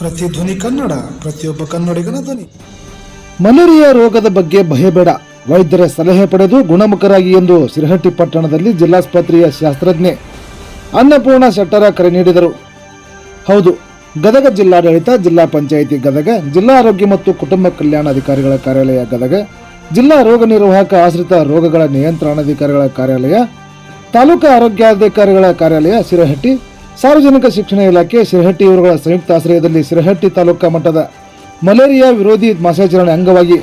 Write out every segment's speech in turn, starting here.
ಪ್ರತಿಧ್ವನಿ ಕನ್ನಡ, ಪ್ರತಿಯೊಬ್ಬ ಕನ್ನಡಿಗನ ಧ್ವನಿ. ಮಲೇರಿಯಾ ರೋಗದ ಬಗ್ಗೆ ಭಯಬೇಡ. ವೈದ್ಯರ ಸಲಹೆ ಪಡೆದು ಗುಣಮುಖರಾಗಿ ಎಂದು ಸಿರಹಟ್ಟಿ ಪಟ್ಟಣದಲ್ಲಿ ಜಿಲ್ಲಾಸ್ಪತ್ರೆಯ ಶಾಸ್ತ್ರಜ್ಞೆ ಅನ್ನಪೂರ್ಣ ಶೆಟ್ಟರ ಕರೆ ನೀಡಿದರು. ಹೌದು, ಗದಗ ಜಿಲ್ಲಾಡಳಿತ, ಜಿಲ್ಲಾ ಪಂಚಾಯಿತಿ ಗದಗ, ಜಿಲ್ಲಾ ಆರೋಗ್ಯ ಮತ್ತು ಕುಟುಂಬ ಕಲ್ಯಾಣ ಅಧಿಕಾರಿಗಳ ಕಾರ್ಯಾಲಯ ಗದಗ, ಜಿಲ್ಲಾ ರೋಗ ನಿರ್ವಾಹಕ ಆಶ್ರಿತ ರೋಗಗಳ ನಿಯಂತ್ರಣಾಧಿಕಾರಿಗಳ ಕಾರ್ಯಾಲಯ, ತಾಲೂಕು ಆರೋಗ್ಯಾಧಿಕಾರಿಗಳ ಕಾರ್ಯಾಲಯ ಸಿರಹಟ್ಟಿ ಸಾರ್ವಜನಿಕ ಶಿಕ್ಷಣ ಇಲಾಖೆ ಸಿರಹಟ್ಟಿ ಇವರುಗಳ ಸಂಯುಕ್ತ ಆಶ್ರಯದಲ್ಲಿ ಸಿರಹಟ್ಟಿ ತಾಲೂಕಾ ಮಟ್ಟದ ಮಲೇರಿಯಾ ವಿರೋಧಿ ಮಾಸಾಚರಣೆ ಅಂಗವಾಗಿ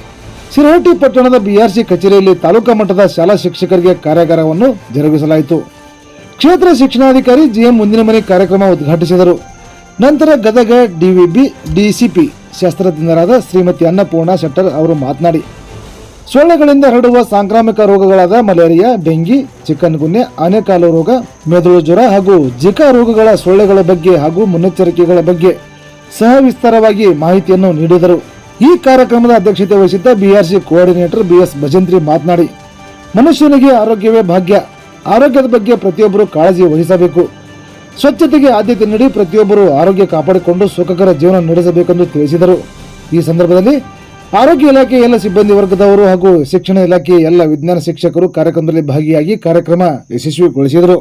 ಸಿರಹಟ್ಟಿ ಪಟ್ಟಣದ ಬಿಆರ್ಸಿ ಕಚೇರಿಯಲ್ಲಿ ತಾಲೂಕಾ ಮಟ್ಟದ ಶಾಲಾ ಶಿಕ್ಷಕರಿಗೆ ಕಾರ್ಯಾಗಾರವನ್ನು ಜರುಗಿಸಲಾಯಿತು. ಕ್ಷೇತ್ರ ಶಿಕ್ಷಣಾಧಿಕಾರಿ ಜಿಎಂ ಮುಂದಿನ ಮನೆ ಕಾರ್ಯಕ್ರಮ ಉದ್ಘಾಟಿಸಿದರು. ನಂತರ ಗದಗ ಡಿವಿಬಿ, ಡಿಸಿಪಿ ಶಾಸ್ತ್ರಜ್ಞರಾದ ಶ್ರೀಮತಿ ಅನ್ನಪೂರ್ಣ ಶೆಟ್ಟರ್ ಅವರು ಮಾತನಾಡಿ ಸೊಳ್ಳೆಗಳಿಂದ ಹರಡುವ ಸಾಂಕ್ರಾಮಿಕ ರೋಗಗಳಾದ ಮಲೇರಿಯಾ, ಡೆಂಗಿ, ಚಿಕನ್ ಗುನ್ಯ ಆನೆಕಾಲು ರೋಗ, ಮೆದುಳು ಜ್ವರ ಹಾಗೂ ಜಿಕಾ ರೋಗಗಳ ಸೊಳ್ಳೆಗಳ ಬಗ್ಗೆ ಹಾಗೂ ಮುನ್ನೆಚ್ಚರಿಕೆಗಳ ಬಗ್ಗೆ ಸಹ ವಿಸ್ತಾರವಾಗಿ ಮಾಹಿತಿಯನ್ನು ನೀಡಿದರು. ಈ ಕಾರ್ಯಕ್ರಮದ ಅಧ್ಯಕ್ಷತೆ ವಹಿಸಿದ್ದ ಬಿಆರ್ಸಿ ಕೋಆರ್ಡಿನೇಟರ್ ಬಿಎಸ್ ಭಜಂತ್ರಿ ಮಾತನಾಡಿ, ಮನುಷ್ಯನಿಗೆ ಆರೋಗ್ಯವೇ ಭಾಗ್ಯ. ಆರೋಗ್ಯದ ಬಗ್ಗೆ ಪ್ರತಿಯೊಬ್ಬರು ಕಾಳಜಿ ವಹಿಸಬೇಕು. ಸ್ವಚ್ಛತೆಗೆ ಆದ್ಯತೆ ನೀಡಿ ಪ್ರತಿಯೊಬ್ಬರು ಆರೋಗ್ಯ ಕಾಪಾಡಿಕೊಂಡು ಸುಖಕರ ಜೀವನ ನಡೆಸಬೇಕೆಂದು ತಿಳಿಸಿದರು. ಈ ಸಂದರ್ಭದಲ್ಲಿ ಆರೋಗ್ಯ ಇಲಾಖೆ ಎಲ್ಲ ಸಿಬ್ಬಂದಿ ವರ್ಗದವರು ಹಾಗೂ ಶಿಕ್ಷಣ ಇಲಾಖೆ ಎಲ್ಲ ವಿಜ್ಞಾನ ಶಿಕ್ಷಕರು ಕಾರ್ಯಕ್ರಮದಲ್ಲಿ ಭಾಗಿಯಾಗಿ ಕಾರ್ಯಕ್ರಮ ಯಶಸ್ವಿಗೊಳಿಸಿದರು.